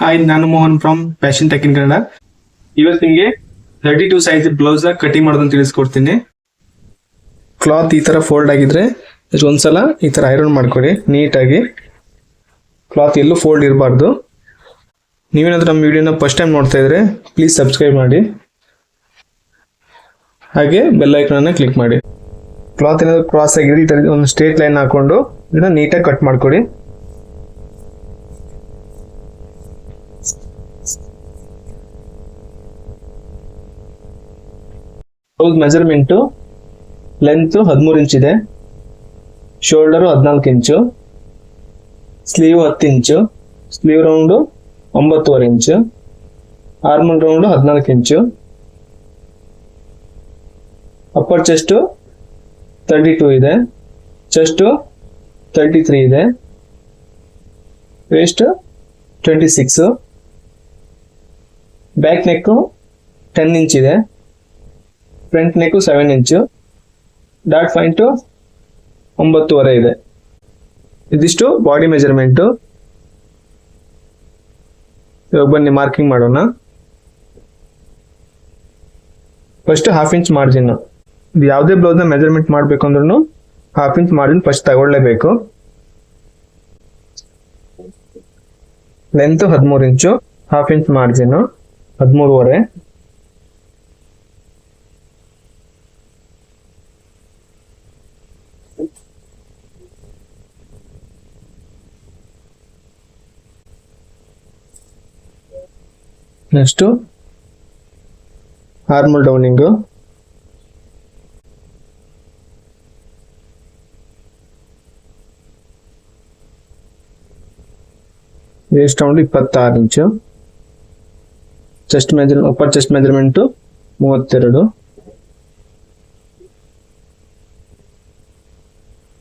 Hi ನಾನು Mohan from fashion tech in Kannada ಇವತ್ತು ನಿಮಗೆ thirty two size blouse cutting ಮಾಡೋದನ್ನು ತಿಳಿಸ್ಕೊಡ್ತೀನಿ. ಕ್ಲಾತ್ ಈ ತರ ಫೋಲ್ಡ್ ಆಗಿದ್ರೆ ಒಂದು ಒಂದ್ಸಲ ಈ ತರ ಐರನ್ ಮಾಡ್ಕೊಡಿ ನೀಟಾಗಿ. ಕ್ಲಾತ್ ಎಲ್ಲೂ ಫೋಲ್ಡ್ ಇರಬಾರ್ದು. ನೀವೇನಾದ್ರೂ ನಮ್ಮ ವಿಡಿಯೋನ ಫಸ್ಟ್ ಟೈಮ್ ನೋಡ್ತಾ ಇದ್ರೆ ಪ್ಲೀಸ್ ಸಬ್ಸ್ಕ್ರೈಬ್ ಮಾಡಿ. ಹಾಗೆ ಬೆಲ್ ಐಕನ್ ಕ್ಲಿಕ್ ಮಾಡಿ. ಕ್ಲಾತ್ ಏನಾದ್ರು ಕ್ರಾಸ್ ಆಗಿದ್ರೆ ಈ ತರ ಒಂದು ಸ್ಟ್ರೇಟ್ ಲೈನ್ ಹಾಕೊಂಡು ಇದನ್ನ ನೀಟಾಗಿ ಕಟ್ ಮಾಡ್ಕೊಡಿ ಬ್ಲೌಸ್ ಮೆಜರ್ಮೆಂಟು ಲೆಂತ್ ಹದಿಮೂರು ಇಂಚ್ ಇದೆ. ಶೋಲ್ಡರು ಹದಿನಾಲ್ಕು ಇಂಚು ಸ್ಲೀವ್ ಹತ್ತು ಇಂಚು ಸ್ಲೀವ್ ರೌಂಡು ಒಂಬತ್ತುವರೆ ಇಂಚು ಆರ್ಮಲ್ ರೌಂಡು ಹದಿನಾಲ್ಕು inch upper chest thirty two ಇದೆ. ಚೆಸ್ಟು ತರ್ಟಿ ತ್ರೀ ಇದೆ. Waist twenty six back neck ten inch ಇದೆ. Front neck seven inch dot point ಒಂಬತ್ತುವರೆ ಇದೆ. ಇದಿಷ್ಟು ಬಾಡಿ ಮೆಜರ್ಮೆಂಟು ಇವಾಗ ಬನ್ನಿ ಮಾರ್ಕಿಂಗ್ ಮಾಡೋಣ. ಫಸ್ಟ್ ಹಾಫ್ ಇಂಚ್ ಮಾರ್ಜಿನ್ ಇದು ಯಾವುದೇ ಬ್ಲೌಸ್ನ ಮೆಜರ್ಮೆಂಟ್ ಮಾಡಬೇಕು ಅಂದ್ರೂ ಹಾಫ್ ಇಂಚ್ ಮಾರ್ಜಿನ್ ಫಸ್ಟ್ ತಗೊಳ್ಳೇಬೇಕು. ಲೆಂತ್ ಹದಿಮೂರು inch half inch margin ಹದಿಮೂರುವರೆ. Next armhole downing waist round ಇಪ್ಪತ್ತಾರು inch chest measure upper chest measurement ಮೂವತ್ತೆರಡು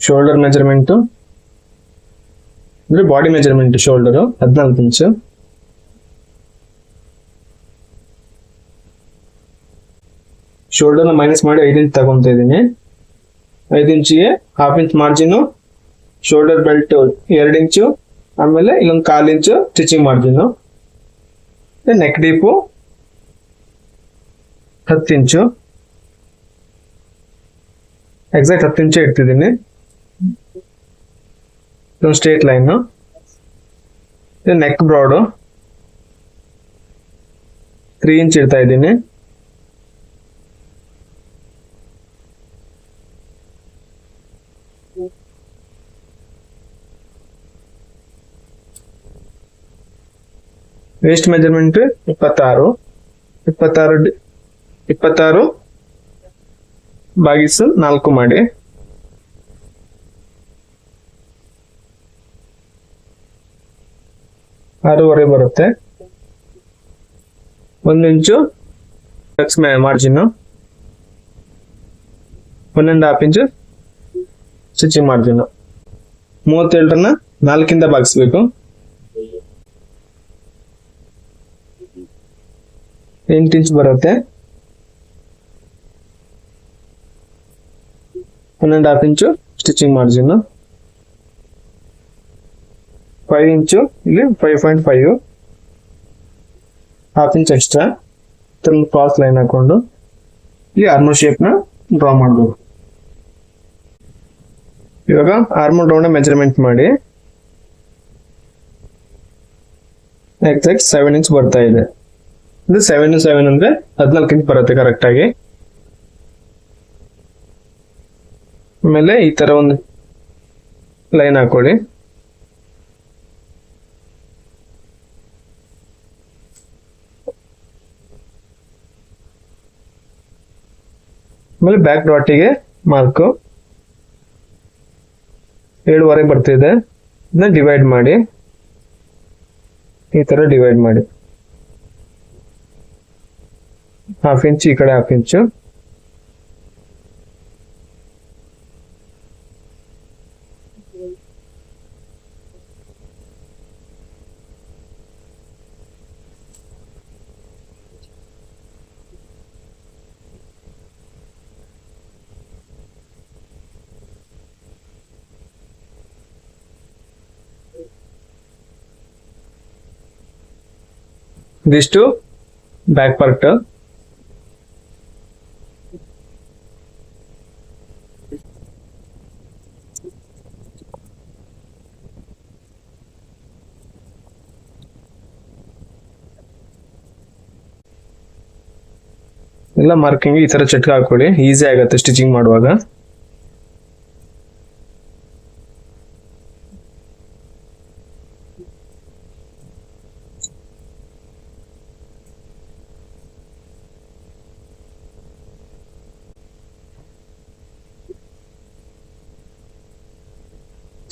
ಶೋಲ್ಡರ್ ಮೆಜರ್ಮೆಂಟು ಅಂದ್ರೆ ಬಾಡಿ ಮೆಜರ್ಮೆಂಟ್ ಶೋಲ್ಡರು ಹದಿನಾಲ್ಕು ಇಂಚು ಶೋಲ್ಡರ್ನ ಮೈನಸ್ ಮಾಡಿ ಐದು ಇಂಚ್ ತಗೊಂತ ಇದ್ದೀನಿ. ಐದು ಇಂಚಿಗೆ half inch margin shoulder belt ಎರಡು ಇಂಚು, ಆಮೇಲೆ ಇಲ್ಲೊಂದು ಕಾಲು inch stitching margin neck deep ಹತ್ತು ಇಂಚು. ಎಕ್ಸಾಕ್ಟ್ ಹತ್ತು ಇಂಚು ಇಡ್ತಿದ್ದೀನಿ. ಇದೊಂದು straight line neck broad three inch ಇಡ್ತಾ ಇದ್ದೀನಿ. ವೇಸ್ಟ್ ಮೆಜರ್ಮೆಂಟ್ ಇಪ್ಪತ್ತಾರು ಇಪ್ಪತ್ತಾರು ಇಪ್ಪತ್ತಾರು ಬಾಗಿಸು ನಾಲ್ಕು ಮಾಡಿ ಆರೂವರೆ ಬರುತ್ತೆ ಒಂದು inch tucks margin and half inch stitching margin ಮೂವತ್ತೇಳರನ್ನ ನಾಲ್ಕಿಂದ ಭಾಗಿಸ್ಬೇಕು ಎಂಟು ಇಂಚ್ ಬರುತ್ತೆ. One and half inch stitching margin five inch ಇಲ್ಲಿ five point five half inch extra cross line ಹಾಕೊಂಡು. ಇಲ್ಲಿ ಆರ್ಮಲ್ ಶೇಪ್ನ ಡ್ರಾ ಮಾಡಬೇಕು ಇವಾಗ ಆರ್ಮೋರ್ ರೌಂಡ್ ಮೆಜರ್ಮೆಂಟ್ ಮಾಡಿ. ಎಕ್ಸಾಕ್ಟ್ ಸೆವೆನ್ ಇಂಚ್ ಬರ್ತಾ ಇದೆ. ಇದು ಸೆವೆನ್ ಸೆವೆನ್ ಅಂದ್ರೆ ಹದಿನಾಲ್ಕು ಇಂಚ್ ಬರುತ್ತೆ ಕರೆಕ್ಟ್ ಆಗಿ. ಆಮೇಲೆ ಈ ತರ ಒಂದು ಲೈನ್ ಹಾಕೊಳ್ಳಿ. ಆಮೇಲೆ ಬ್ಯಾಕ್ ಡಾಟಿಗೆ ಮಾರ್ಕು ಏಳುವರೆ ಬರ್ತಿದೆ. ಇದನ್ನ ಡಿವೈಡ್ ಮಾಡಿ. ಈ ತರ ಡಿವೈಡ್ ಮಾಡಿ. हाफ़ इंच इकड़े हाफ़ इंच दिस्टू बैक पार्ट ಎಲ್ಲ ಮಾರ್ಕಿಂಗ್ ಈ ತರ ಚಟ್ಕ ಹಾಕೊಳ್ಳಿ. ಈಸಿ ಆಗತ್ತೆ ಸ್ಟಿಚಿಂಗ್ ಮಾಡುವಾಗ.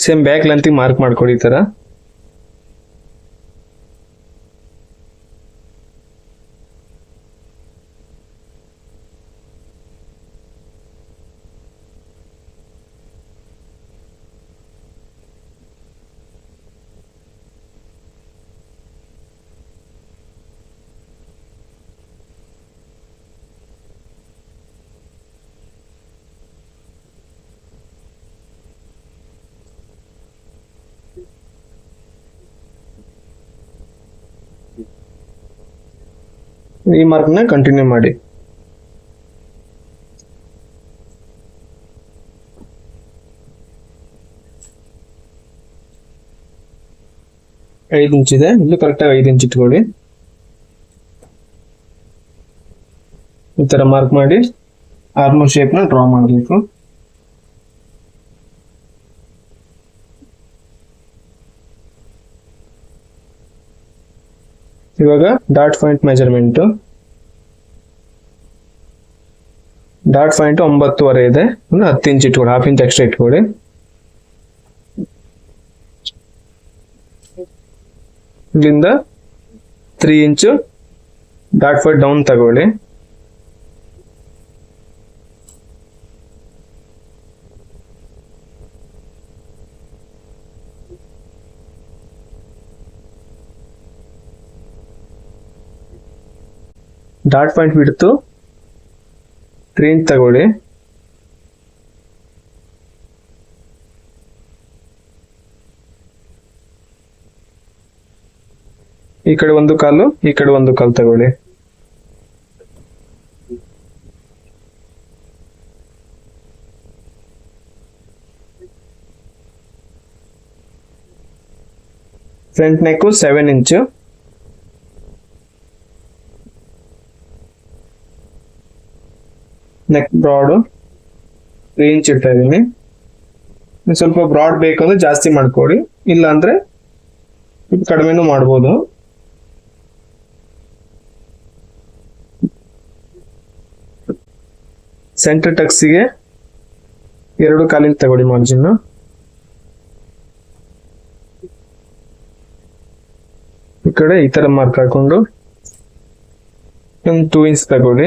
ಸೇಮ್ ಬ್ಯಾಕ್ ಲೆಂತಿಗೆ ಮಾರ್ಕ್ ಮಾಡ್ಕೊಡಿ ಈ ತರ. ಈ ಮಾರ್ಕ್ನ ಕಂಟಿನ್ಯೂ ಮಾಡಿ. ಐದು ಇಂಚ್ ಇದೆ. ಇಲ್ಲಿ ಕರೆಕ್ಟಾಗಿ ಐದು ಇಂಚ್ ಇಟ್ಕೊಳ್ಳಿ. ಈ ಥರ ಮಾರ್ಕ್ ಮಾಡಿ ಆರ್ಮೋರ್ ಶೇಪ್ನ ಡ್ರಾ ಮಾಡಬೇಕು. ಇವಾಗ dot point measurement. Dot point ಒಂಬತ್ತುವರೆ ಇದೆ. ಅಂದ್ರೆ ಹತ್ತು ಇಂಚ್ ಇಟ್ಕೊಳ್ಳಿ ಹಾಫ್ ಇಂಚ್ ಎಕ್ಸ್ಟ್ರಾ ಇಟ್ಕೊಳ್ಳಿ ಇಲ್ಲಿಂದ three inch dot point down ತಗೊಳ್ಳಿ. ಡಾಟ್ ಪಾಯಿಂಟ್ ಬಿಡ್ತು ತ್ರೀ ಇಂಚ್ ತಗೊಳ್ಳಿ ಈ ಕಡೆ ಒಂದು ಕಾಲು ಈ ಕಡೆ ಒಂದು ಕಾಲು ತಗೊಳ್ಳಿ front neck seven inch neck broad three inch ಇಡ್ತಾ ಇದ್ದೀನಿ ಸ್ವಲ್ಪ ಬ್ರಾಡ್ ಬೇಕಂದ್ರೆ ಜಾಸ್ತಿ ಮಾಡ್ಕೊಡಿ. ಇಲ್ಲ ಅಂದ್ರೆ ಕಡಿಮೆನೂ ಮಾಡ್ಬೋದು. ಸೆಂಟರ್ ಟಕ್ಸಿಗೆ ಎರಡು ಕಾಲಿನ ತಗೊಳ್ಳಿ ಮಾರ್ಜಿನ್ ಈ ಕಡೆ ಈ ತರ ಮಾರ್ಕ್ ಹಾಕೊಂಡು, ಒಂದು ಟೂ ಇಂಚ್ ತಗೊಳ್ಳಿ.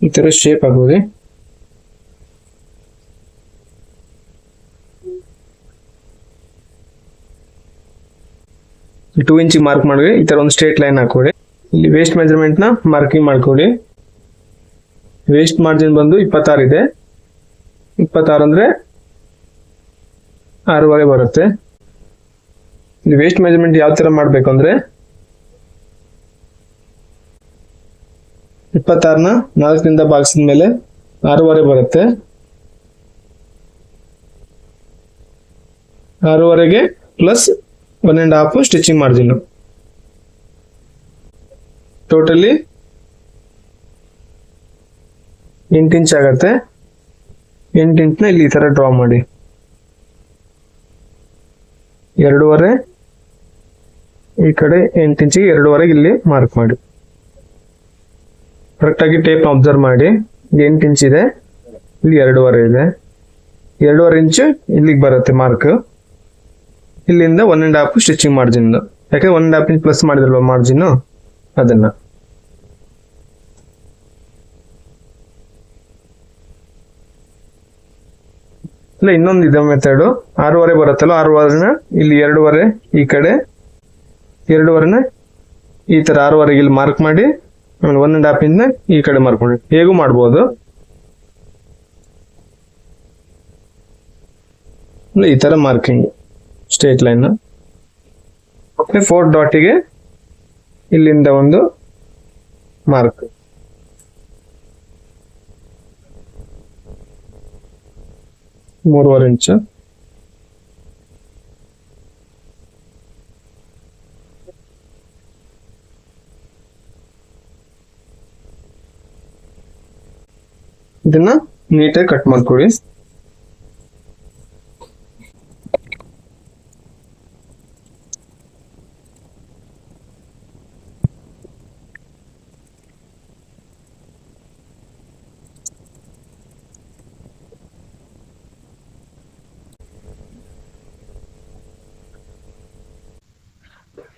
ಈ ಥರ ಶೇಪ್ ಆಗೋದೆ ಟೂ ಇಂಚ್ ಮಾರ್ಕ್ ಮಾಡಿ ಈ ಥರ ಒಂದು ಸ್ಟ್ರೇಟ್ ಲೈನ್ ಹಾಕೊಳ್ಳಿ ಇಲ್ಲಿ ವೇಸ್ಟ್ ಮೆಜರ್ಮೆಂಟ್ನ ಮಾರ್ಕಿಂಗ್ ಮಾಡ್ಕೊಳ್ಳಿ. ವೇಸ್ಟ್ ಮಾರ್ಜಿನ್ ಬಂದು ಇಪ್ಪತ್ತಾರು ಇದೆ. ಇಪ್ಪತ್ತಾರು ಅಂದ್ರೆ ಆರೂವರೆ ಬರುತ್ತೆ. ಇಲ್ಲಿ ವೇಸ್ಟ್ ಮೆಜರ್ಮೆಂಟ್ ಯಾವ ತರ ಮಾಡಬೇಕು ಅಂದ್ರೆ ಇಪ್ಪತ್ತಾರನ ನಾಲ್ಕರಿಂದ ಭಾಗಿಸಿದ ಮೇಲೆ ಆರೂವರೆ ಬರುತ್ತೆ. ಆರೂವರೆಗೆ plus one and half stitching margin totally ಎಂಟು ಇಂಚ್ ಆಗತ್ತೆ. ಎಂಟು ಇಂಚ್ನ ಇಲ್ಲಿ ಈ ಥರ ಡ್ರಾ ಮಾಡಿ. ಎರಡೂವರೆ ಈ ಕಡೆ ಎಂಟು ಇಂಚಿಗೆ ಎರಡೂವರೆಗೆ ಇಲ್ಲಿ ಮಾರ್ಕ್ ಮಾಡಿ. ಕರೆಕ್ಟಾಗಿ ಟೇಪ್ ಅಬ್ಸರ್ವ್ ಮಾಡಿ. ಎಂಟು ಇಂಚ್ ಇದೆ. ಇಲ್ಲಿ ಎರಡೂವರೆ ಇದೆ. ಎರಡೂವರೆ ಇಂಚ್ ಇಲ್ಲಿಗೆ ಬರುತ್ತೆ ಮಾರ್ಕ್ ಇಲ್ಲಿಂದ one and half stitching margin ಯಾಕಂದ್ರೆ one and half inch plus ಮಾಡಿದ್ರಲ್ವ margin ಅದನ್ನ. ಇಲ್ಲ, ಇನ್ನೊಂದು ಇದೆ ಮೆಥಡು ಆರೂವರೆ ಬರುತ್ತಲ್ಲ, ಆರೂವರೆನ ಇಲ್ಲಿ ಎರಡೂವರೆ ಈ ಕಡೆ. ಎರಡೂವರೆನ ಈ ಥರ ಆರೂವರೆಗೆ ಇಲ್ಲಿ ಮಾರ್ಕ್ ಮಾಡಿ. ಆಮೇಲೆ ಒನ್ ಅಂಡ್ ಹಾಫ್ ಇಂದ ಈ ಕಡೆ ಮಾರ್ಕೊಳ್ಳಿ ಹೇಗೂ ಮಾಡ್ಬೋದು? ಈ ತರ ಮಾರ್ಕಿಂಗ್ ಸ್ಟ್ರೇಟ್ ಲೈನ್ ಫೋರ್ ಡಾಟಿಗೆ ಇಲ್ಲಿಂದ ಒಂದು ಮಾರ್ಕ್ ಮೂರುವರೆ ಇಂಚು. ಇದನ್ನ ನೀಟಾಗಿ ಕಟ್ ಮಾಡ್ಕೊಳ್ಳಿ.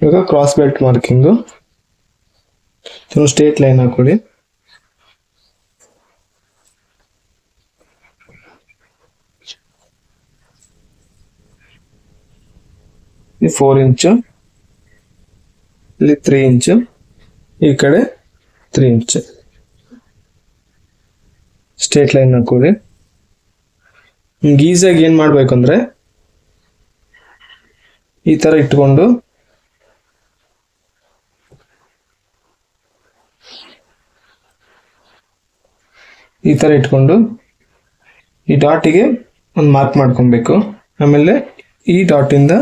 ಇವಾಗ cross belt marking straight line ಹಾಕೊಳ್ಳಿ. ಫೋರ್ ಇಂಚು ಇಲ್ಲಿ ತ್ರೀ ಇಂಚು ಈ ಕಡೆ ತ್ರೀ ಇಂಚು ಸ್ಟ್ರೇಟ್ ಲೈನ್ ಹಾಕೊಳ್ಳಿ ನಿಮ್ಗೆ ಈಸಿಯಾಗಿ ಏನು ಮಾಡಬೇಕು ಅಂದರೆ ಈ ಥರ ಇಟ್ಕೊಂಡು, ಈ ಥರ ಇಟ್ಕೊಂಡು, ಈ ಡಾಟಿಗೆ ಒಂದು ಮಾರ್ಕ್ ಮಾಡ್ಕೊಬೇಕು. ಆಮೇಲೆ ಈ ಡಾಟಿಂದ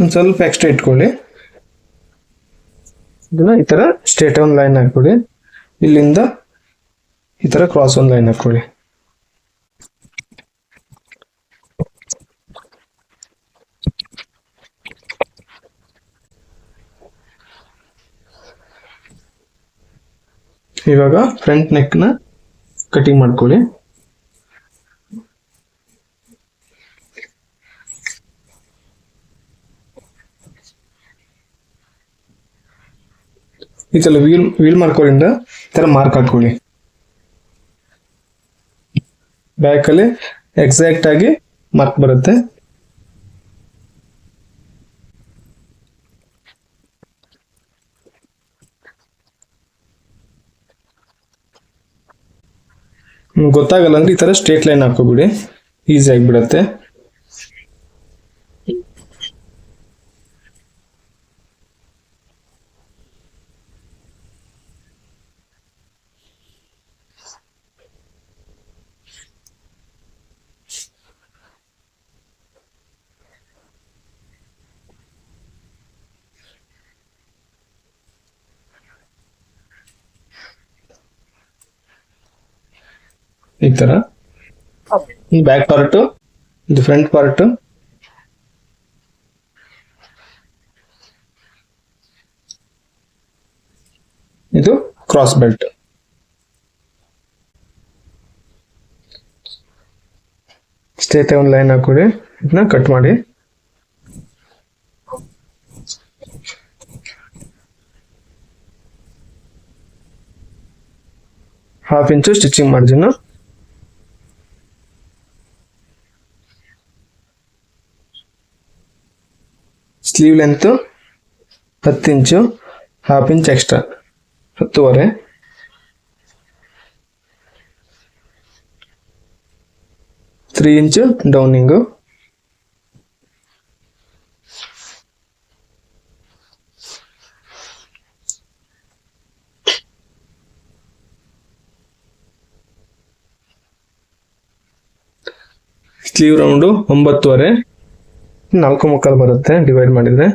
ಒಂದು ಸ್ವಲ್ಪ ಎಕ್ಸ್ಟ್ರಾ ಇಟ್ಕೊಳ್ಳಿ. ಇದನ್ನ ಈ ಥರ ಸ್ಟ್ರೇಟ್ ಒಂದು ಲೈನ್ ಹಾಕ್ಕೊಳ್ಳಿ ಇಲ್ಲಿಂದ ಈ ಥರ ಕ್ರಾಸ್ ಒಂದು ಲೈನ್ ಹಾಕ್ಕೊಳ್ಳಿ. ಇವಾಗ ಫ್ರಂಟ್ ನೆಕ್ನ ಕಟಿಂಗ್ ಮಾಡ್ಕೊಳ್ಳಿ. ಈ ತರ ವೀಲ್ ವೀಲ್ ಮಾರ್ಕೋರಿಂದ ಈ ತರ ಮಾರ್ಕ್ ಹಾಕೊಳ್ಳಿ ಬ್ಯಾಕಲ್ಲಿ ಎಕ್ಸಾಕ್ಟ್ ಆಗಿ ಮಾರ್ಕ್ ಬರುತ್ತೆ. ಗೊತ್ತಾಗಲ್ಲ ಅಂದ್ರೆ ಈ ತರ ಸ್ಟ್ರೇಟ್ ಲೈನ್ ಹಾಕೋಬಿಡಿ ಈಸಿ ಆಗಿಬಿಡತ್ತೆ. ಈ ತರ. ಈ ಬ್ಯಾಕ್ ಪಾರ್ಟ್ ಇದು ಫ್ರಂಟ್ ಪಾರ್ಟ್ ಇದು ಕ್ರಾಸ್ ಬೆಲ್ಟ್ ಸ್ಟೇತೆ ಒಂದು ಲೈನ್ ಹಾಕೊಡಿ ಇದನ್ನ ಕಟ್ ಮಾಡಿ. Half inch stitching margin sleeve length ಹತ್ತು ಇಂಚು ಹಾಫ್ ಇಂಚ್ ಎಕ್ಸ್ಟ್ರಾ ಹತ್ತುವರೆ three inch downing sleeve round ಒಂಬತ್ತುವರೆ. ನಾಲ್ಕು ಮುಕ್ಕಾಲು ಬರುತ್ತೆ ಡಿವೈಡ್ ಮಾಡಿದ್ರೆ.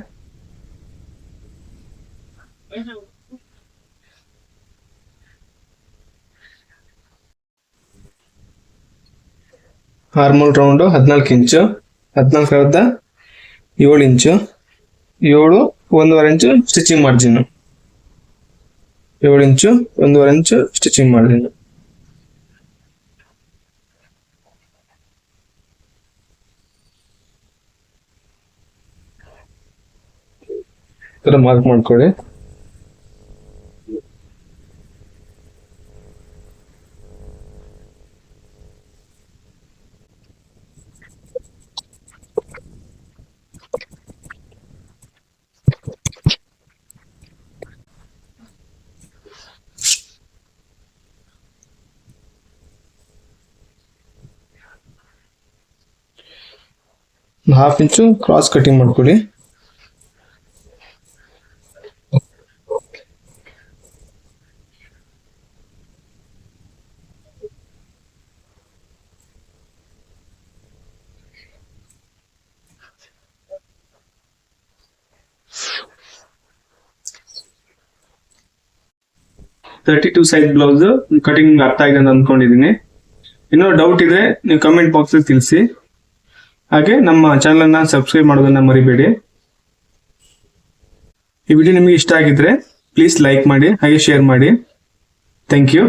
ಹಾರ್ಮೋಲ್ ರೌಂಡು ಹದಿನಾಲ್ಕು ಇಂಚು, ಹದಿನಾಲ್ಕು ಸಾವಿರದ ಏಳು ಇಂಚು, ಏಳು, ಒಂದೂವರೆ ಇಂಚು ಸ್ಟಿಚಿಂಗ್ ಮಾರ್ಜಿನ್ ಏಳು ಇಂಚು, ಒಂದೂವರೆ inch stitching margin mark mark ಮಾಡ್ಕೊಳ್ಳಿ हाफ़ इंच क्रॉस कटिंग मोड़ी thirty two size blouse. Cutting ಅರ್ಥ ಆಗಿದೆ ಅಂತ ಅನ್ಕೊಂಡಿದ್ದೀನಿ ಇನ್ನೂ ಡೌಟ್ ಇದ್ರೆ ನೀವು ಕಮೆಂಟ್ ಬಾಕ್ಸ್ ತಿಳಿಸಿ. ಹಾಗೆ ನಮ್ಮ ಚಾನಲ್ನ ಸಬ್ಸ್ಕ್ರೈಬ್ ಮಾಡೋದನ್ನ ಮರಿಬೇಡಿ. ಈ ವಿಡಿಯೋ ನಿಮಗೆ ಇಷ್ಟ ಆಗಿದ್ರೆ ಪ್ಲೀಸ್ ಲೈಕ್ ಮಾಡಿ, ಹಾಗೆ ಶೇರ್ ಮಾಡಿ. Thank you